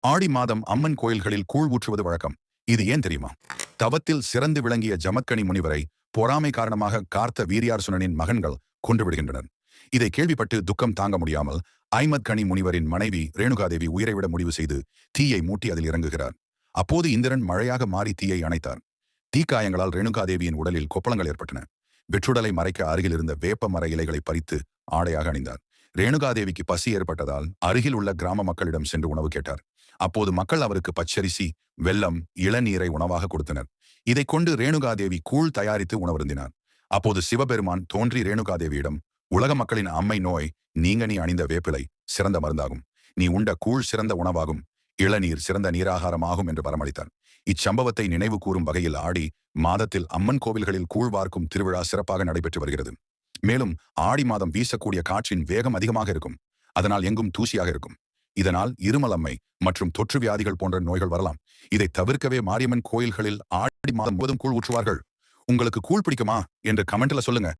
ஆடி மாதம் அம்மன் கோயில்களில் கூழ் ஊற்றுவது வழக்கம். இது ஏன் தெரியுமா? தவத்தில் சிறந்து விளங்கிய ஜமத்கனி முனிவரை பொறாமை காரணமாக கார்த்த வீரியார்சுனனின் மகன்கள் கொன்றுவிடுகின்றனர் இதை கேள்விப்பட்டு துக்கம் தாங்க முடியாமல் ஐமத் கனி முனிவரின் மனைவி ரேணுகாதேவி உயிரை விட முடிவு செய்து தீயை மூட்டி அதில் இறங்குகிறார். அப்போது இந்திரன் மழையாக மாறி தீயை அணைத்தார். தீக்காயங்களால் ரேணுகாதேவியின் உடலில் கொப்பளங்கள் ஏற்பட்டன. வெற்றுடலை மறைக்க அருகில் இருந்த வேப்ப மர இலைகளை பறித்து ஆடையாக அணிந்தார். ரேணுகாதேவிக்கு பசி ஏற்பட்டதால் அருகில் உள்ள கிராம மக்களிடம் சென்று உணவு கேட்டார். அப்போது மக்கள் அவருக்கு பச்சரிசி வெல்லம் இளநீரை உணவாக கொடுத்தனர். இதைக் கொண்டு ரேணுகாதேவி கூழ் தயாரித்து உணவருந்தினார். அப்போது சிவபெருமான் தோன்றி ரேணுகாதேவியிடம் உலக மக்களின் அம்மை நோய் நீங்க நீ அணிந்த வேப்பிலை சிறந்த மருந்தாகும். நீ உண்ட கூழ் சிறந்த உணவாகும். இளநீர் சிறந்த நீராகாரமாகும் என்று வரமளித்தார். இச்சம்பவத்தை நினைவு கூறும் வகையில் ஆடி மாதத்தில் அம்மன் கோவில்களில் கூழ் வார்க்கும் திருவிழா சிறப்பாக நடைபெற்று வருகிறது. மேலும் ஆடி மாதம் வீசக்கூடிய காற்றின் வேகம் அதிகமாக இருக்கும். அதனால் எங்கும் தூசியாக இருக்கும். இதனால் இருமலம்மை மற்றும் தொற்று வியாதிகள் போன்ற நோய்கள் வரலாம். இதை தவிர்க்கவே மாரியம்மன் கோயில்களில் ஆடி மாதம் முழுவதும் கூழ் ஊற்றுவார்கள். உங்களுக்கு கூழ் பிடிக்குமா? என்று கமெண்ட்ல சொல்லுங்க.